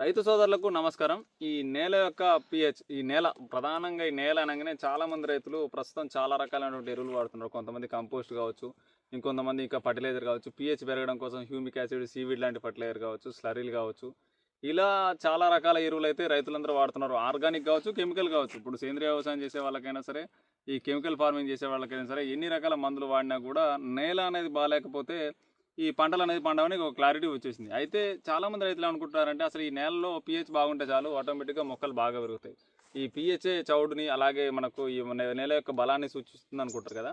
రైతు సోదరులకు నమస్కారం. ఈ నేల యొక్క పిహెచ్ ఈ నేల ప్రధానంగా ఈ నేల అనగానే చాలామంది రైతులు ప్రస్తుతం చాలా రకాలైనటువంటి ఎరువులు వాడుతున్నారు. కొంతమంది కంపోస్ట్ కావచ్చు ఇంకొంతమంది ఇంకా ఫర్టిలైజర్ కావచ్చు. పిహెచ్ పెరగడం కోసం హ్యూమిక్ యాసిడ్ సీవిడ్ లాంటి ఫర్టిలైజర్ కావచ్చు స్లరీలు కావచ్చు. ఇలా చాలా రకాల ఎరువులు అయితే రైతులందరూ వాడుతున్నారు. ఆర్గానిక్ కావచ్చు కెమికల్ కావచ్చు. ఇప్పుడు సేంద్రియ వ్యవసాయం చేసే వాళ్ళకైనా సరే ఈ కెమికల్ ఫార్మింగ్ చేసే వాళ్ళకైనా సరే ఎన్ని రకాల మందులు వాడినా కూడా నేల అనేది బాగాలేకపోతే ఈ పంటలు అనేది పండవని ఒక క్లారిటీ వచ్చేసింది. అయితే చాలామంది రైతులు అనుకుంటున్నారంటే అసలు ఈ నేలలో పిహెచ్ బాగుంటే చాలు ఆటోమేటిక్గా మొక్కలు బాగా పెరుగుతాయి. ఈ పిహెచ్ఏ చౌడుని అలాగే మనకు ఈ నేల యొక్క బలాన్ని సూచిస్తుంది అనుకుంటారు కదా.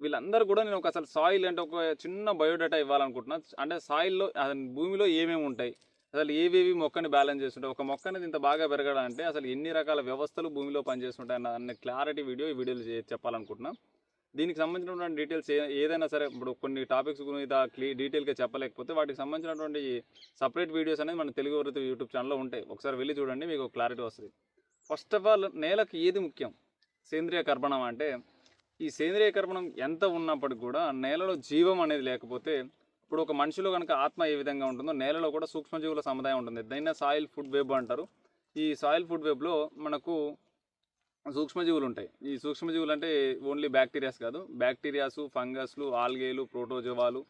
వీళ్ళందరూ కూడా నేను ఒక అసలు సాయిల్ అంటే ఒక చిన్న బయోడేటా ఇవ్వాలనుకుంటున్నా. అంటే సాయిల్లో భూమిలో ఏమేమి ఉంటాయి? అసలు ఏవేవి మొక్కని బ్యాలెన్స్ చేస్తుంటాయి? ఒక మొక్క అనేది ఇంత బాగా అంటే అసలు ఎన్ని రకాల వ్యవస్థలు భూమిలో పనిచేస్తుంటాయి? అన్న క్లారిటీ వీడియో ఈ వీడియోలో చెప్పాలనుకుంటున్నాను చెప్పాలనుకుంటున్నా. దీనికి సంబంధించినటువంటి డీటెయిల్స్ ఏ- ఏదైనా సరే ఇప్పుడు కొన్ని టాపిక్స్ మీద క్లీ డీటెయిల్గా చెప్పలేకపోతే వాటికి సంబంధించినటువంటి సపరేట్ వీడియోస్ అనేది మన తెలుగు వృత్తి యూట్యూబ్ ఛానల్లో ఉంటాయి. ఒకసారి వెళ్ళి చూడండి మీకు క్లారిటీ వస్తుంది. ఫస్ట్ ఆఫ్ ఆల్ నేలకు ఏది ముఖ్యం? సేంద్రియ కర్పణం అంటే ఈ సేంద్రియ కర్పణం ఎంత ఉన్నప్పటికీ కూడా నేలలో జీవం అనేది లేకపోతే ఇప్పుడు ఒక మనిషిలో కనుక ఆత్మ ఏ విధంగా ఉంటుందో నేలలో కూడా సూక్ష్మజీవుల సముదాయం ఉంటుంది. దైన సాయిల్ ఫుడ్ వెబ్ అంటారు. ఈ సాయిల్ ఫుడ్ వెబ్లో మనకు సూక్ష్మజీవులు ఉంటాయి ఈ సూక్ష్మజీవులు అంటే ఓన్లీ బ్యాక్టీరియాస్ కాదు. బ్యాక్టీరియాస్ ఫంగస్లు ఆల్గేలు ప్రోటోజోవాలు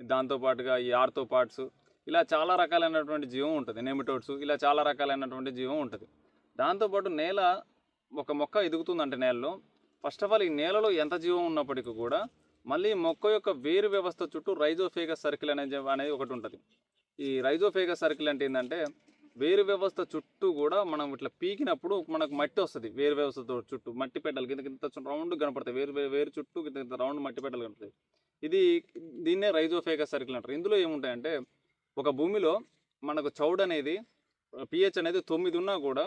దాంతోపాటుగా ఈ ఆర్థోపాట్స్ ఇలా చాలా రకాలైనటువంటి జీవం ఉంటుంది. నెమిటోడ్స్ ఇలా చాలా రకాలైనటువంటి జీవం ఉంటుంది. దాంతోపాటు నేల ఒక మొక్క ఎదుగుతుందంటే నేలలో. ఫస్ట్ ఆఫ్ ఆల్ ఈ నేలలో ఎంత జీవం ఉన్నప్పటికీ కూడా మళ్ళీ మొక్క యొక్క వేరు వ్యవస్థ చుట్టూ రైజోఫేగస్ సర్కిల్ అనేది అనేది ఒకటి ఉంటుంది. ఈ రైజోఫేగస్ సర్కిల్ అంటే ఏంటంటే వేరు వ్యవస్థ చుట్టూ కూడా మనం ఇట్లా పీకినప్పుడు మనకు మట్టి వస్తుంది. వేరు వ్యవస్థతో చుట్టూ మట్టి పెట్టలు కింద కింద రౌండ్ కనపడతాయి. వేరు వేరు వేరు చుట్టూ కింద కింద రౌండ్ మట్టి పెట్టలు కనపడతాయి. ఇది దీన్నే రైజోఫేగస్ సర్కిల్ అంటారు. ఇందులో ఏముంటాయంటే ఒక భూమిలో మనకు చౌడ్ అనేది పిహెచ్ అనేది తొమ్మిది ఉన్నా కూడా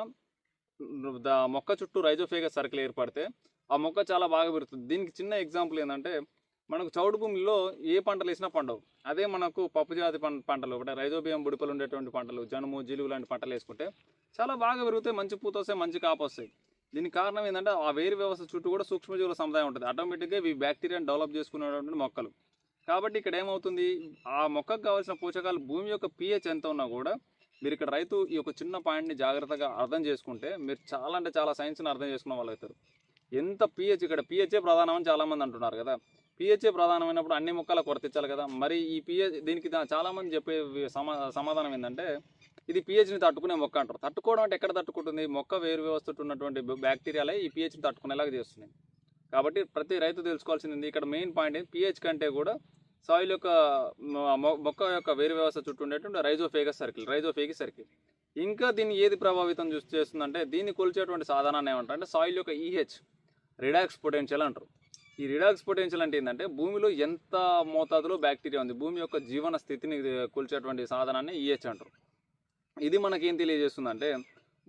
దా మొక్క చుట్టూ రైజోఫేగస్ సర్కిల్ ఏర్పడితే ఆ మొక్క చాలా బాగా పెరుగుతుంది. దీనికి చిన్న ఎగ్జాంపుల్ ఏంటంటే మనకు చౌడు భూమిలో ఏ పంటలు వేసినా పండవు. అదే మనకు పప్పు జాతి పంటలు అంటే రైజోబియం బుడిపలు ఉండేటువంటి పంటలు జనుము జీలుగు లాంటి పంటలు వేసుకుంటే చాలా బాగా పెరుగుతాయి మంచి పూత వస్తాయి మంచి కాపు వస్తాయి. దీనికి కారణం ఏంటంటే ఆ వేరు వ్యవస్థ చుట్టూ కూడా సూక్ష్మజీవుల సముదాయం ఉంటుంది. ఆటోమేటిక్గా ఇవి బ్యాక్టీరియాని డెవలప్ చేసుకునేటువంటి మొక్కలు. కాబట్టి ఇక్కడ ఏమవుతుంది? ఆ మొక్కకు కావాల్సిన పోషకాలు భూమి యొక్క పిహెచ్ ఎంత ఉన్నా కూడా మీరు ఇక్కడ రైతు ఈ యొక్క చిన్న పాయింట్ని జాగ్రత్తగా అర్థం చేసుకుంటే మీరు చాలా అంటే చాలా సైన్స్ని అర్థం చేసుకున్న వాళ్ళు అవుతారు. ఎంత పిహెచ్ ఇక్కడ పిహెచ్ఏ ప్రధానమని చాలామంది అంటున్నారు కదా. పిహెచ్ఏ ప్రధానమైనప్పుడు అన్ని మొక్కల వర్తించాలి కదా. మరి ఈ పిహెచ్ దీనికి చాలామంది చెప్పే సమా సమాధానం ఏంటంటే ఇది పిహెచ్ని తట్టుకునే మొక్క అంటారు. తట్టుకోవడం అంటే ఎక్కడ తట్టుకుంటుంది? మొక్క వేరు వ్యవస్థ ఉన్నటువంటి బ్యాక్టీరియాలే ఈ పిహెచ్ని తట్టుకునేలాగా చేస్తున్నాయి. కాబట్టి ప్రతి రైతు తెలుసుకోవాల్సింది ఇక్కడ మెయిన్ పాయింట్ ఏంటి పిహెచ్ కంటే కూడా సాయిల్ యొక్క మొక్క యొక్క వేరు వ్యవస్థ చుట్టూ ఉండేటువంటి రైజోఫేగస్ సర్కిల్ రైజోఫేగి సర్కిల్. ఇంకా దీన్ని ఏది ప్రభావితం చూసి చేస్తుందంటే దీన్ని కొలిచేటువంటి సాధనాన్ని ఏమంటారు అంటే సాయిల్ యొక్క ఈహెచ్ రిడాక్స్ పొటెన్షియల్ అంటారు. ఈ రిడాక్స్ పొటెన్షియల్ అంటే ఏంటంటే భూమిలో ఎంత మోతాదులో బ్యాక్టీరియా ఉంది భూమి యొక్క జీవన స్థితిని కొలిచేటువంటి సాధనాన్ని ఈహెచ్ అంటారు. ఇది మనకేం తెలియజేస్తుందంటే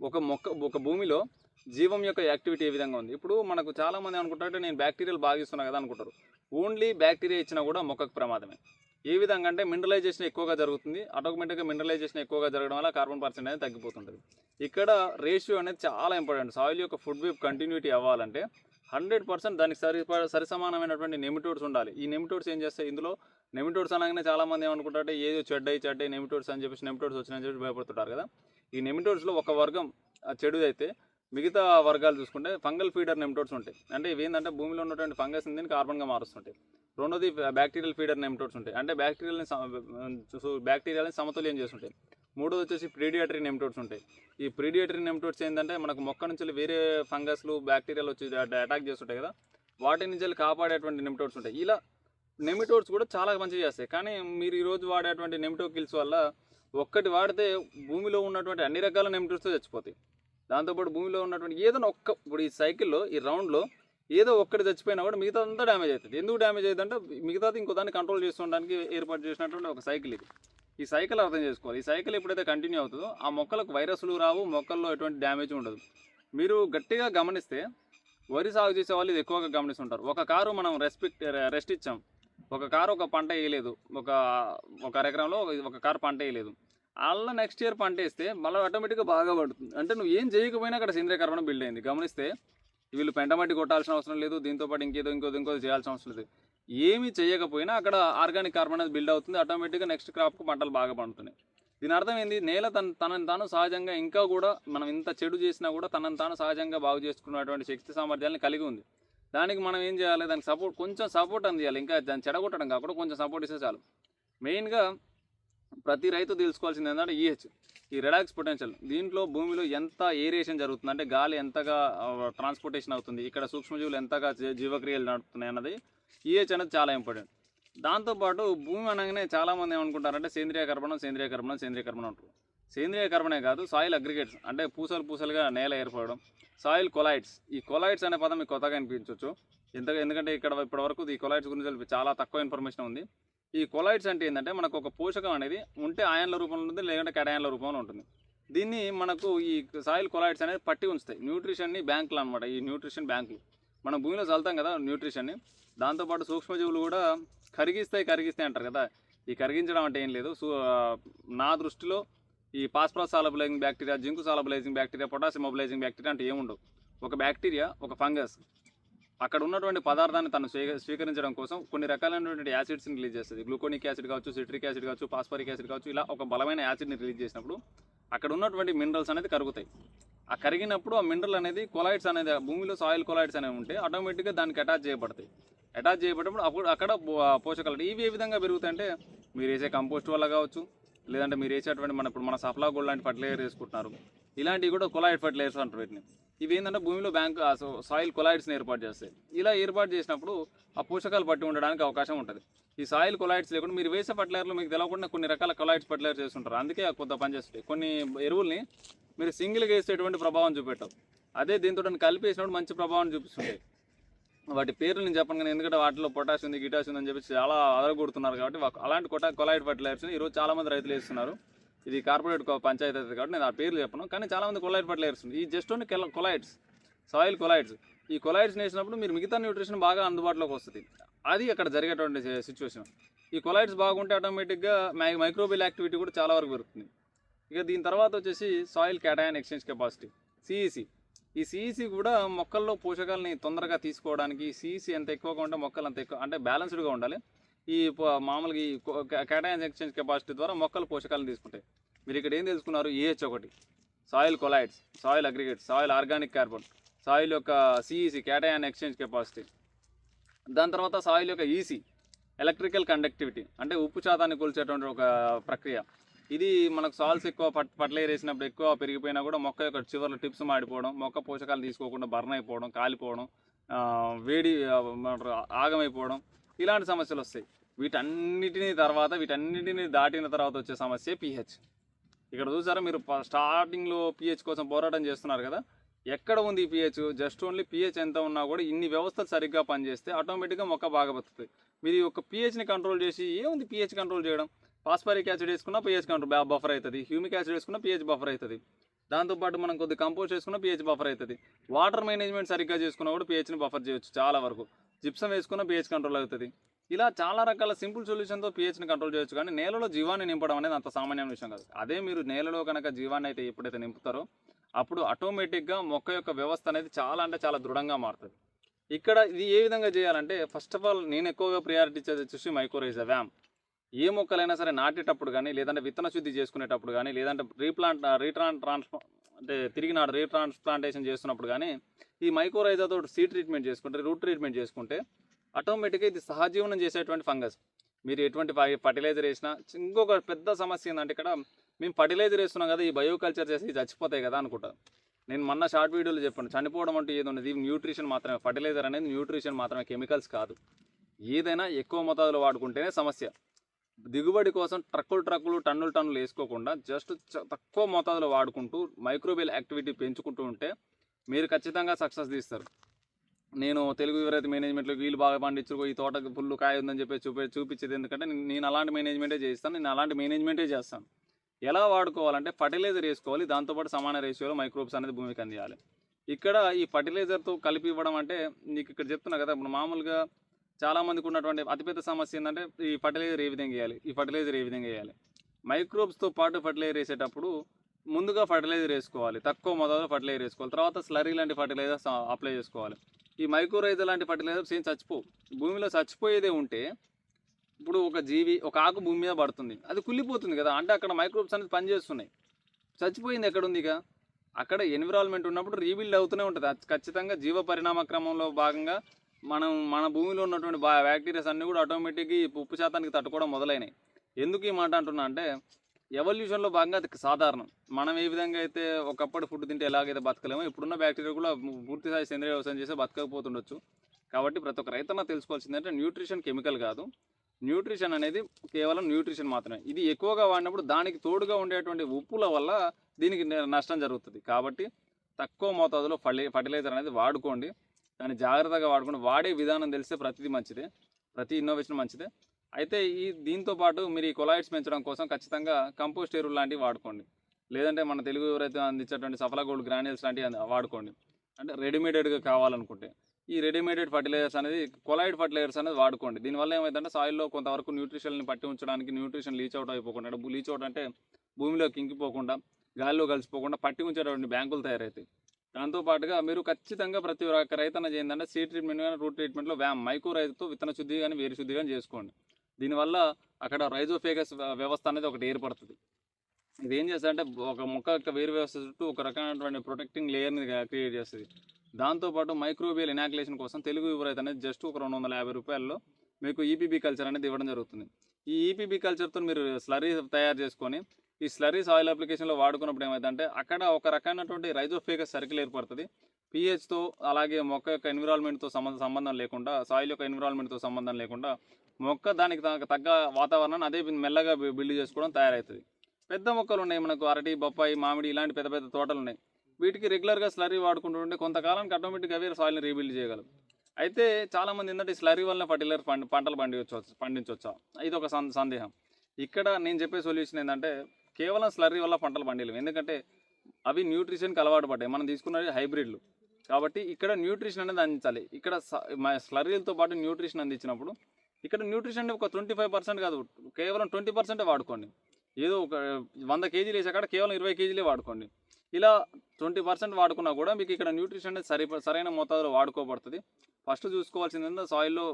ఒక మొక్క ఒక భూమిలో జీవం యొక్క యాక్టివిటీ ఏ విధంగా ఉంది? ఇప్పుడు మనకు చాలామంది అనుకుంటారంటే నేను బ్యాక్టీరియాలు బాగిస్తున్నా కదా అనుకుంటారు. ఓన్లీ బ్యాక్టీరియా ఇచ్చినా కూడా మొక్కకు ప్రమాదమే. ఏ విధంగా అంటే మినరలైజేషన్ ఎక్కువగా జరుగుతుంది. ఆటోమేటిక్గా మినరలైజేషన్ ఎక్కువగా జరగడం వల్ల కార్బన్ పర్సెంట్ అనేది తగ్గిపోతుంటుంది. ఇక్కడ రేషియో అనేది చాలా ఇంపార్టెంట్ సాయిల్ యొక్క ఫుడ్ వేప్ కంటిన్యూటీ అవ్వాలంటే హండ్రెడ్ పర్సెంట్ దానికి సరి సరి సమానమైనటువంటి నెమిటోడ్స్ ఉండాలి. ఈ నెమిటోడ్స్ ఏం చేస్తాయి? ఇందులో నెమిటోడ్స్ అనగానే చాలామంది ఏమనుకుంటారంటే ఏదో చెడ్డై చెడ్డై నెమిటోడ్స్ అని చెప్పేసి నెమిటోడ్స్ వచ్చినాయని చెప్పి భయపడుతుంటారు కదా! ఈ నెమిటోడ్స్లో ఒక వర్గం చెడుదైతే మిగతా వర్గాలు చూసుకుంటే ఫంగల్ ఫీడర్ నెమిటోడ్స్ ఉంటాయి. అంటే ఇవి ఏంటంటే భూమిలో ఉన్నటువంటి ఫంగస్ దీన్ని కార్బన్గా మారుస్తుంటాయి. రెండోది బ్యాక్టీరియల్ ఫీడర్ నెమిటోడ్స్ ఉంటాయి. అంటే బ్యాక్టీరియల్ని బ్యాక్టీరియాలని సమతుల్యం చేస్తుంటాయి. మూడోది వచ్చేసి ప్రీడియేటరీ నెమ్టోడ్స్ ఉంటాయి. ఈ ప్రీడియాటరీ నెమ్టోడ్స్ ఏంటంటే మనకు మొక్క నుంచి వేరే ఫంగస్లు బ్యాక్టీరియాలు వచ్చి అటాక్ చేస్తుంటాయి కదా. వాటి నుంచి వెళ్ళి కాపాడేటువంటి నెమిటోడ్స్ ఉంటాయి. ఇలా నెమిటోడ్స్ కూడా చాలా మంచిగా చేస్తాయి. కానీ మీరు ఈరోజు వాడేటువంటి నెమిటో కిల్స్ వల్ల ఒక్కటి వాడితే భూమిలో ఉన్నటువంటి అన్ని రకాల నెమిటోడ్స్తో చచ్చిపోతాయి. దాంతోపాటు భూమిలో ఉన్నటువంటి ఏదైనా ఒక్క ఇప్పుడు ఈ సైకిల్లో ఈ రౌండ్లో ఏదో ఒక్కటి చచ్చిపోయినా కూడా మిగతా అంతా డ్యామేజ్ అవుతుంది. ఎందుకు డ్యామేజ్ అవుతుందంటే మిగతాది ఇంకో దాన్ని కంట్రోల్ చేసుకోవడానికి ఏర్పాటు చేసినటువంటి ఒక సైకిల్ ఇది. ఈ సైకిల్ అర్థం చేసుకోవాలి. ఈ సైకిల్ ఎప్పుడైతే కంటిన్యూ అవుతుందో ఆ మొక్కలకు వైరస్లు రావు మొక్కల్లో ఎటువంటి డ్యామేజ్ ఉండదు. మీరు గట్టిగా గమనిస్తే వరి సాగు చేసే వాళ్ళు ఇది ఎక్కువగా గమనిస్తుంటారు. ఒక కారు మనం రెస్పెక్ట్ రెస్ట్ ఇచ్చాం. ఒక కారు ఒక పంట వేయలేదు. ఒక ఒక ఎకరంలో ఒక కారు పంట వేయలేదు. అలా నెక్స్ట్ ఇయర్ పంట వేస్తే మళ్ళీ ఆటోమేటిక్గా బాగా పడుతుంది. అంటే నువ్వు ఏం చేయకపోయినా అక్కడ సేంద్రియ కర్బనం బిల్డ్ అయింది. గమనిస్తే వీళ్ళు పెంటమట్టి కొట్టాల్సిన అవసరం లేదు. దీంతోపాటు ఇంకేదో ఇంకోదో ఇంకోదో చేయాల్సిన అవసరం లేదు. ఏమి చేయకపోయినా అక్కడ ఆర్గానిక్ కార్బన్ అనేది బిల్డ్ అవుతుంది. ఆటోమేటిక్గా నెక్స్ట్ క్రాప్కు పంటలు బాగా పండుతున్నాయి. దీని అర్థం ఏంది? నేల తన తనని తాను సహజంగా ఇంకా కూడా మనం ఇంత చెడు చేసినా కూడా తనని తాను సహజంగా బాగు చేసుకున్నటువంటి శక్తి సామర్థ్యాలను కలిగి ఉంది. దానికి మనం ఏం చేయాలి? దానికి సపోర్ట్ కొంచెం సపోర్ట్ అందియాలి. ఇంకా దాన్ని చెడగొట్టడం కాకుండా కొంచెం సపోర్ట్ ఇస్తే చాలు. మెయిన్గా ప్రతి రైతు తెలుసుకోవాల్సింది ఏంటంటే ఈహెచ్ ఈ రిలాక్స్ పొటెన్షియల్. దీంట్లో భూమిలో ఎంత ఏరియేషన్ జరుగుతుంది? అంటే గాలి ఎంతగా ట్రాన్స్పోర్టేషన్ అవుతుంది? ఇక్కడ సూక్ష్మజీవులు ఎంతగా జీవక్రియలు నడుపుతున్నాయి అన్నది ఈహెచ్ అనేది చాలా ఇంపార్టెంట్ దాంతోపాటు భూమి అనగానే చాలామంది ఏమనుకుంటారంటే సేంద్రియ కర్బనం సేంద్రియ కర్బనం సేంద్రియ కర్బనం అంటారు. సేంద్రియ కర్బనే కాదు సాయిల్ అగ్రిగేట్స్ అంటే పూసలు పూసలుగా నేల ఏర్పడడం సాయిల్ కొలైడ్స్ ఈ కొలైడ్స్ అనే పదం మీకు కొత్తగా అనిపించవచ్చు ఎంతగా ఎందుకంటే ఇక్కడ ఇప్పటివరకు ఈ కొలైడ్స్ గురించి చాలా తక్కువ ఇన్ఫర్మేషన్ ఉంది. ఈ కొలైడ్స్ అంటే ఏంటంటే మనకు ఒక పోషకం అనేది ఉంటే ఆయన్ల రూపంలో ఉంటుంది లేదంటే కెడాయన్ల రూపంలో ఉంటుంది. దీన్ని మనకు ఈ సాయిల్ కొలాయిడ్స్ అనేది పట్టి ఉంచుతాయి. న్యూట్రిషన్ని బ్యాంకులు అనమాట ఈ న్యూట్రిషన్ బ్యాంకులు మనం భూమిలో చల్లుతాం కదా న్యూట్రిషన్ని దాంతోపాటు సూక్ష్మజీవులు కూడా కరిగిస్తాయి కరిగిస్తాయి అంటారు కదా. ఈ కరిగించడం అంటే ఏం లేదు. సో నా దృష్టిలో ఈ phosphorus solubilising bacteria zinc solubilising bacteria potassium mobilising bacteria అంటే ఏముండవు. ఒక బ్యాక్టీరియా ఒక ఫంగస్ అక్కడ ఉన్నటువంటి పదార్థాన్ని తను స్వీకరించడం కోసం కొన్ని రకాలైనటువంటి యాసిడ్స్ని రిలీజ్ చేస్తుంది. గ్లూకోనిక్ యాసిడ్ కావచ్చు సిట్రిక్ యాసిడ్ కావచ్చు పాస్పరిక్ యాసిడ్ కావచ్చు ఇలా ఒక బలమైన యాసిడ్ని రిలీజ్ చేసినప్పుడు అక్కడ ఉన్నటువంటి మినరల్స్ అనేది కరుగుతాయి. ఆ కరిగినప్పుడు ఆ మినరల్ అనేది కొలాయిడ్స్ అనేది భూమిలో సాయిల్ కొలాయిడ్స్ అనేవి ఉంటే ఆటోమేటిక్గా దానికి అటాచ్ చేయబడతాయి. అటాచ్ చేయబడినప్పుడు అప్పుడు అక్కడ పోషకాలు ఇవి ఏ విధంగా పెరుగుతాయంటే మీరు వేసే కంపోస్ట్ వల్ల కావచ్చు లేదంటే మీరు వేసేటువంటి మన ఇప్పుడు మన సఫలా గోల్డ్ లాంటి ఫర్టిలైజర్ వేసుకుంటున్నారు. ఇలాంటివి కూడా కొలాయిడ్ ఫర్టిలైజర్స్ అంటారు వీటిని. ఇవి ఏంటంటే భూమిలో బ్యాంక్ సాయిల్ కొలాయిడ్స్ని ఏర్పాటు చేస్తాయి. ఇలా ఏర్పాటు చేసినప్పుడు ఆ పోషకాలు పట్టి ఉండడానికి అవకాశం ఉంటుంది. ఈ సాయిల్ కొలాయిడ్స్ లేకుండా మీరు వేసే ఫర్టిలైజర్లు మీకు తెలవకుండా కొన్ని రకాల కొలాయిడ్స్ ఫర్టిలైజర్ చేస్తుంటారు. అందుకే ఆ కొంత పనిచేస్తాయి కొన్ని ఎరువుల్ని మీరు సింగిల్గా వేసేటువంటి ప్రభావం చూపెట్టవు. అదే దీంతో కలిపి వేసినప్పుడు మంచి ప్రభావం చూపిస్తుంటాయి. వాటి పేర్లు నేను చెప్పను కానీ ఎందుకంటే వాటిలో పొటాష్ ఉంది గిటాష్ ఉంది అని చెప్పి చాలా అదరగొడుతున్నారు కాబట్టి అలాంటి కొటా కొలాయిడ్ ఫర్టిలైజర్స్ ఈరోజు చాలామంది రైతులు వేస్తున్నారు. ఇది కార్పొరేట్ పంచాయతీ అవుతుంది కాబట్టి నేను ఆ పేర్లు చెప్పను కానీ చాలామంది కొలాయిడ్ ఫర్టిలైజర్స్ ఉంది. ఈ just only colloids soil colloids ఈ కొలాయిడ్స్ వేసినప్పుడు మీరు మిగతా న్యూట్రిషన్ బాగా అందుబాటులోకి వస్తుంది. అది అక్కడ జరిగేటువంటి సిచ్యువేషన్. ఈ కొలాయిడ్స్ బాగుంటే ఆటోమేటిక్గా మై మైక్రోబియల్ యాక్టివిటీ కూడా చాలా వరకు పెరుగుతుంది. ఇక దీని తర్వాత వచ్చేసి soil cation exchange capacity CEC. ఈ సిఈసి కూడా మొక్కల్లో పోషకాలని తొందరగా తీసుకోవడానికి సిఈసి ఎంత ఎక్కువగా ఉంటే మొక్కలు అంత ఎక్కువ అంటే బ్యాలెన్స్డ్గా ఉండాలి. ఈ మామూలుగా ఈ క్యాటయాన్ ఎక్స్చేంజ్ కెపాసిటీ ద్వారా మొక్కలు పోషకాలను తీసుకుంటాయి. మీరు ఇక్కడ ఏం తెలుసుకున్నారు? ఏహెచ్ ఒకటి. Soil colloids soil aggregate soil organic carbon soil యొక్క సిఈసి క్యాటయాన్ ఎక్స్చేంజ్ కెపాసిటీ దాని తర్వాత సాయిల్ యొక్క ఈసీ ఎలక్ట్రికల్ కండక్టివిటీ అంటే ఉప్పు శాతాన్ని కొలిచేటువంటి ఒక ప్రక్రియ. ఇది మనకు సాల్స్ ఎక్కువ పట్ పట్లేరు వేసినప్పుడు ఎక్కువ పెరిగిపోయినా కూడా మొక్క యొక్క చివరిలో టిప్స్ మాడిపోవడం మొక్క పోషకాలు తీసుకోకుండా బర్న్ అయిపోవడం కాలిపోవడం వేడి ఆగమైపోవడం ఇలాంటి సమస్యలు వస్తాయి. వీటన్నిటిని తర్వాత వీటన్నిటిని దాటిన తర్వాత వచ్చే సమస్య పిహెచ్ ఇక్కడ చూసారా మీరు ప- స్టార్టింగ్లో పిహెచ్ కోసం పోరాటం చేస్తున్నారు కదా? ఎక్కడ ఉంది పిహెచ్ జస్ట్ ఓన్లీ పిహెచ్ ఎంత ఉన్నా కూడా ఇన్ని వ్యవస్థలు సరిగ్గా పనిచేస్తే ఆటోమేటిక్గా మొక్క బాగా బతుకుతుంది మీరు ఒక పిహెచ్ని కంట్రోల్ చేసి ఏముంది పిహెచ్ కంట్రోల్ చేయడం? ఫాస్ఫరిక్ యాసిడ్ వేసుకున్న పిహెచ్ కంట్రోల్ బఫర్ అవుతుంది హ్యూమిక్ యాసిడ్ వేసుకున్న పిహెచ్ బఫర్ అవుతుంది దాంతోపాటు మనం కొద్ది కంపోస్ట్ చేసుకున్న పిహెచ్ బఫర్ అవుతుంది వాటర్ మేనేజ్మెంట్ సరిగ్గా చేసుకున్నా కూడా పిహెచ్ని బఫర్ చేయొచ్చు చాలా వరకు. జిప్సం వేసుకున్న పిహెచ్ కంట్రోల్ అవుతుంది. ఇలా చాలా రకాల సింపుల్ సొల్యూషన్తో పిహెచ్ని కంట్రోల్ చేయొచ్చు కానీ నేలలో జీవాన్ని నింపడం అనేది అంత సామాన్యమైన విషయం కాదు. అదే మీరు నేలలో కనుక జీవాన్ని అయితే ఎప్పుడైతే నింపుతారో అప్పుడు ఆటోమేటిక్గా మొక్క యొక్క వ్యవస్థ అనేది చాలా అంటే చాలా దృఢంగా మారుతుంది. ఇక్కడ ఇది ఏ విధంగా చేయాలంటే ఫస్ట్ ఆఫ్ ఆల్ నేను ఎక్కువగా ప్రియారిటీ ఇచ్చేది చూసి మైక్రోరైజా వ్యామ్ ఏ మొక్కలైనా సరే నాటేటప్పుడు కానీ లేదంటే విత్తన శుద్ధి చేసుకునేటప్పుడు కానీ లేదంటే రీప్లాంట్ రీట్రాన్ ట్రాన్స్ అంటే తిరిగి నాడు రీట్రాన్స్ప్లాంటేషన్ చేస్తున్నప్పుడు కానీ ఈ మైక్రోరైజాతో సీ ట్రీట్మెంట్ చేసుకుంటే రూట్ ట్రీట్మెంట్ చేసుకుంటే ఆటోమేటిక్గా ఇది సహజీవనం చేసేటువంటి ఫంగస్. మీరు ఎటువంటి ఫర్టిలైజర్ వేసినా ఇంకొక పెద్ద సమస్య ఏంటంటే ఇక్కడ మేము ఫర్టిలైజర్ వేస్తున్నాం కదా ఈ బయోకల్చర్ చేసి చచ్చిపోతాయి కదా అనుకుంటారు నేను మొన్న షార్ట్ వీడియోలో చెప్పాను చనిపోవడం అంటే ఏది ఉన్నది? న్యూట్రిషన్ మాత్రమే. ఫర్టిలైజర్ అనేది న్యూట్రిషన్ మాత్రమే కెమికల్స్ కాదు. ఏదైనా ఎక్కువ మోతాదులో వాడుకుంటేనే సమస్య. దిగుబడి కోసం ట్రక్కులు ట్రక్కులు టన్నులు టన్నులు వేసుకోకుండా జస్ట్ చ- తక్కువ మోతాదులో వాడుకుంటూ మైక్రోబియల్ యాక్టివిటీ పెంచుకుంటూ ఉంటే మీరు ఖచ్చితంగా సక్సెస్ తీస్తారు. నేను తెలుగు వివరైతే మేనేజ్మెంట్లో వీళ్ళు బాగా పండించుకో ఈ తోటకు ఫుల్ కాయ ఉందని చెప్పి చూపి చూపించేది ఎందుకంటే నేను- నేను అలాంటి మేనేజ్మెంటే చేస్తాను నేను అలాంటి మేనేజ్మెంటే చేస్తాను. ఎలా వాడుకోవాలంటే ఫర్టిలైజర్ వేసుకోవాలి దాంతోపాటు సమాన రేషియోలో మైక్రోబ్స్ అనేది భూమికి అందియాలి. ఇక్కడ ఈ ఫర్టిలైజర్తో కలిపి ఇవ్వడం అంటే నీకు ఇక్కడ చెప్తున్నా కదా ఇప్పుడు మామూలుగా చాలా మందికి ఉన్నటువంటి అతిపెద్ద సమస్య ఏంటంటే ఈ ఫర్టిలైజర్ ఏ విధంగా వేయాలి? ఈ ఫర్టిలైజర్ ఏ విధంగా వేయాలి? మైక్రోబ్స్తో పాటు ఫర్టిలైజర్ వేసేటప్పుడు ముందుగా ఫర్టిలైజర్ వేసుకోవాలి. తక్కువ మొదలు ఫర్టిలైజర్ వేసుకోవాలి. తర్వాత స్లరీ లాంటి ఫర్టిలైజర్స్ అప్లై చేసుకోవాలి. ఈ మైక్రోరైజర్ లాంటి ఫర్టిలైజర్స్ ఏం చచ్చిపోవు. భూమిలో చచ్చిపోయేదే ఉంటే ఇప్పుడు ఒక జీవి ఒక ఆకు భూమి మీద పడుతుంది. అది కుళ్ళిపోతుంది కదా. అంటే అక్కడ మైక్రోబ్స్ అనేది పనిచేస్తున్నాయి. చచ్చిపోయింది ఎక్కడ ఉంది ఇక? అక్కడ ఎన్విరాన్మెంట్ ఉన్నప్పుడు రీబిల్డ్ అవుతూనే ఉంటుంది. ఖచ్చితంగా జీవ పరిణామ క్రమంలో భాగంగా మనం మన భూమిలో ఉన్నటువంటి బా బ్యాక్టీరియాస్ అన్నీ కూడా ఆటోమేటిక్గా ఈ ఉప్పు శాతానికి తట్టుకోవడం మొదలైనాయి. ఎందుకు ఈ మాట అంటున్నా అంటే ఎవల్యూషన్లో భాగంగా అది సాధారణం. మనం ఏ విధంగా అయితే ఒకప్పటి ఫుడ్ తింటే ఎలాగైతే బతకలేమో ఇప్పుడున్న బ్యాక్టీరియా కూడా పూర్తి స్థాయి సేంద్రియ వ్యవసాయం చేస్తే బతకకపోతుండొచ్చు. కాబట్టి ప్రతి ఒక్క రైతన్న తెలుసుకోవాల్సింది అంటే న్యూట్రిషన్ కెమికల్ కాదు. న్యూట్రిషన్ అనేది కేవలం న్యూట్రిషన్ మాత్రమే. ఇది ఎక్కువగా వాడినప్పుడు దానికి తోడుగా ఉండేటువంటి ఉప్పుల వల్ల దీనికి నష్టం జరుగుతుంది. కాబట్టి తక్కువ మోతాదులో ఫలి ఫర్టిలైజర్ అనేది వాడుకోండి. దాన్ని జాగ్రత్తగా వాడుకుని వాడే విధానం తెలిస్తే ప్రతిదీ మంచిదే ప్రతి ఇన్నోవేషన్ మంచిదే. అయితే ఈ దీంతో పాటు మీరు ఈ కొలాయిడ్స్ పెంచడం కోసం ఖచ్చితంగా కంపోస్ట్ ఎరువులు లాంటివి వాడుకోండి. లేదంటే మన తెలుగు ఎవరైతే అందించేటువంటి సఫల గోల్డ్ గ్రాన్యూల్స్ లాంటివి వాడుకోండి. అంటే రెడీమేడెడ్గా కావాలనుకుంటే ఈ రెడీమేడెడ్ ఫర్టిలైజర్స్ అనేది కొలాయిడ్ ఫర్టిలైజర్స్ అనేది వాడుకోండి. దీనివల్ల ఏమైందంటే సాయిల్లో కొంతవరకు న్యూట్రిషన్ని పట్టి ఉంచడానికి న్యూట్రిషన్ లీచ్ అవుట్ అయిపోకుండా లీచ్ అవుట్ అంటే భూమిలోకి ఇంకిపోకుండా గాలిలో కలిసిపోకుండా పట్టి ఉంచేటటువంటి బ్యాంకులు తయారవుతాయి. దాంతోపాటుగా మీరు ఖచ్చితంగా ప్రతి ఒక్క రైతన్న ఏంటంటే సీ ట్రీట్మెంట్ కానీ రూట్ ట్రీట్మెంట్లో వ్యామ్ మైక్రో రైతుతో విత్తన శుద్ధి కానీ వేరు శుద్ధి కానీ చేసుకోండి. దీనివల్ల అక్కడ రైజోఫేగస్ వ్యవస్థ అనేది ఒకటి ఏర్పడుతుంది. ఇది ఏం చేస్తారంటే ఒక మొక్క యొక్క వేరు వ్యవస్థ చుట్టూ ఒక రకమైనటువంటి ప్రొటెక్టింగ్ లేయర్ని క్రియేట్ చేస్తుంది. దాంతోపాటు మైక్రోబియల్ ఇనాక్యులేషన్ కోసం తెలుగు యువరైతే అనేది జస్ట్ ఒక రెండు వందల యాభై రూపాయల్లో మీకు ఈపీబీ కల్చర్ అనేది ఇవ్వడం జరుగుతుంది. ఈ ఈపీబీ కల్చర్తో మీరు స్లరీ తయారు చేసుకొని ఈ స్లరీ సాయిల్ అప్లికేషన్లో వాడుకున్నప్పుడు ఏమైందంటే అక్కడ ఒక రకమైనటువంటి రైజోఫేగస్ సర్కిల్ ఏర్పడుతుంది. పీహెచ్తో అలాగే మొక్క యొక్క ఎన్విరాన్మెంట్తో సంబంధం సంబంధం లేకుండా సాయిల్ యొక్క ఎన్విరాన్మెంట్తో సంబంధం లేకుండా మొక్క దానికి తగ్గ- తగ్గ వాతావరణాన్ని అదే మెల్లగా బిల్డ్ చేసుకోవడం తయారవుతుంది పెద్ద మొక్కలు ఉన్నాయి మనకు అరటి బొప్పాయి మామిడి ఇలాంటి పెద్ద పెద్ద తోటలు ఉన్నాయి వీటికి రెగ్యులర్గా స్లరీ వాడుకుంటుంటే కొంతకాలానికి ఆటోమేటిక్గా అవే సాయిల్ని రీబిల్డ్ చేయగలరు అయితే చాలామంది ఏంటంటే స్లరీ వల్ల ఫర్టిలైజర్ పంట పంటలు పండించవచ్చు పండించవచ్చా ఇది ఒక సందేహం. ఇక్కడ నేను చెప్పే సొల్యూషన్ ఏంటంటే కేవలం స్లరీ వల్ల పంటలు పండలేవు ఎందుకంటే అవి న్యూట్రిషన్కి అలవాటు పడ్డాయి. మనం తీసుకున్నది హైబ్రిడ్లు. కాబట్టి ఇక్కడ న్యూట్రిషన్ అనేది అందించాలి. ఇక్కడ స్లర్రీలతో స్లరీలతో పాటు న్యూట్రిషన్ అందించినప్పుడు ఇక్కడ న్యూట్రిషన్ ఒక ట్వంటీ ఫైవ్ పర్సెంట్ కాదు. కేవలం ట్వంటీ పర్సెంటే వాడుకోండి. ఏదో ఒక వంద కేజీలు వేసాక కేవలం ఇరవై కేజీలే వాడుకోండి. ఇలా ట్వంటీ పర్సెంట్ వాడుకున్నా కూడా మీకు ఇక్కడ న్యూట్రిషన్ అనేది సరి సరైన మోతాదులో వాడుకోబడుతుంది. ఫస్ట్ చూసుకోవాల్సింది ఏంటంటే సాయిల్లో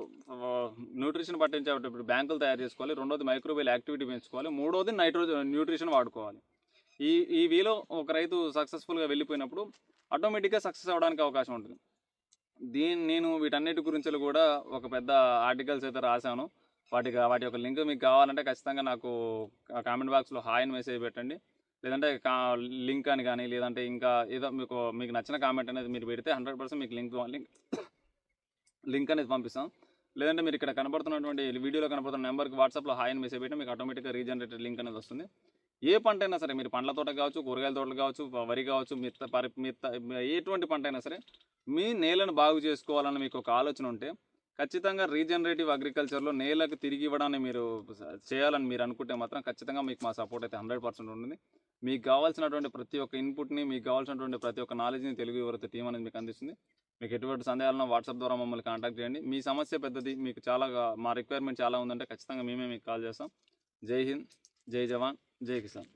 న్యూట్రిషన్ పట్టించేటప్పుడు బ్యాంకులు తయారు చేసుకోవాలి రెండోది మైక్రోవేల్ యాక్టివిటీ పెంచుకోవాలి మూడోది నైట్రోజన్ న్యూట్రిషన్ వాడుకోవాలి. ఈ ఈ వీలో ఒక రైతు సక్సెస్ఫుల్గా వెళ్ళిపోయినప్పుడు ఆటోమేటిక్గా సక్సెస్ అవ్వడానికి అవకాశం ఉంటుంది. దీని నేను వీటన్నిటి గురించి కూడా ఒక పెద్ద ఆర్టికల్స్ అయితే రాశాను. వాటికి వాటి యొక్క లింక్ మీకు కావాలంటే ఖచ్చితంగా నాకు కామెంట్ బాక్స్లో హాయ్ అని మెసేజ్ పెట్టండి. లేదంటే కా లింక్ అని కానీ లేదంటే ఇంకా ఏదో మీకు మీకు నచ్చిన కామెంట్ అనేది మీరు పెడితే హండ్రెడ్ పర్సెంట్ మీకు లింక్ లింక్ లింక్ అనేది పంపిస్తాం. లేదంటే మీరు ఇక్కడ కనబడుతున్నటువంటి వీడియోలో కనబడుతున్న నెంబర్కి వాట్సాప్లో హాయ్ అని మెసేజ్ పెట్టి మీకు ఆటోమేటిక్గా రీజనరేటెడ్ లింక్ అనేది వస్తుంది. ఏ పంట అయినా సరే మీరు పండ్ల తోట కావచ్చు కూరగాయల తోటలు కావచ్చు వరి కావచ్చు మిత్త పరి మిత్త ఎటువంటి పంట అయినా సరే మీ నేలను బాగు చేసుకోవాలని మీకు ఒక ఆలోచన ఉంటే ఖచ్చితంగా రీజనరేటివ్ అగ్రికల్చర్లో నేలకు తిరిగి ఇవ్వడాన్ని మీరు చేయాలని మీరు అనుకుంటే మాత్రం ఖచ్చితంగా మీకు మా సపోర్ట్ అయితే హండ్రెడ్ పర్సెంట్ ఉంటుంది. మీకు కావాల్సినటువంటి ప్రతి ఒక్క ఇన్పుట్ని మీకు కావాల్సినటువంటి ప్రతి ఒక్క నాలెడ్జ్ని తెలుగు యువత టీం అనేది మీకు అందిస్తుంది. మీకు ఎటువంటి సందేహాలను వాట్సాప్ ద్వారా మమ్మల్ని కాంటాక్ట్ చేయండి. మీ సమస్య పెద్దది మీకు చాలా మా రిక్వైర్మెంట్ చాలా ఉందంటే ఖచ్చితంగా మేమే మీకు కాల్ చేస్తాం. జై హింద్ జై జవాన్ జై కిసాన్.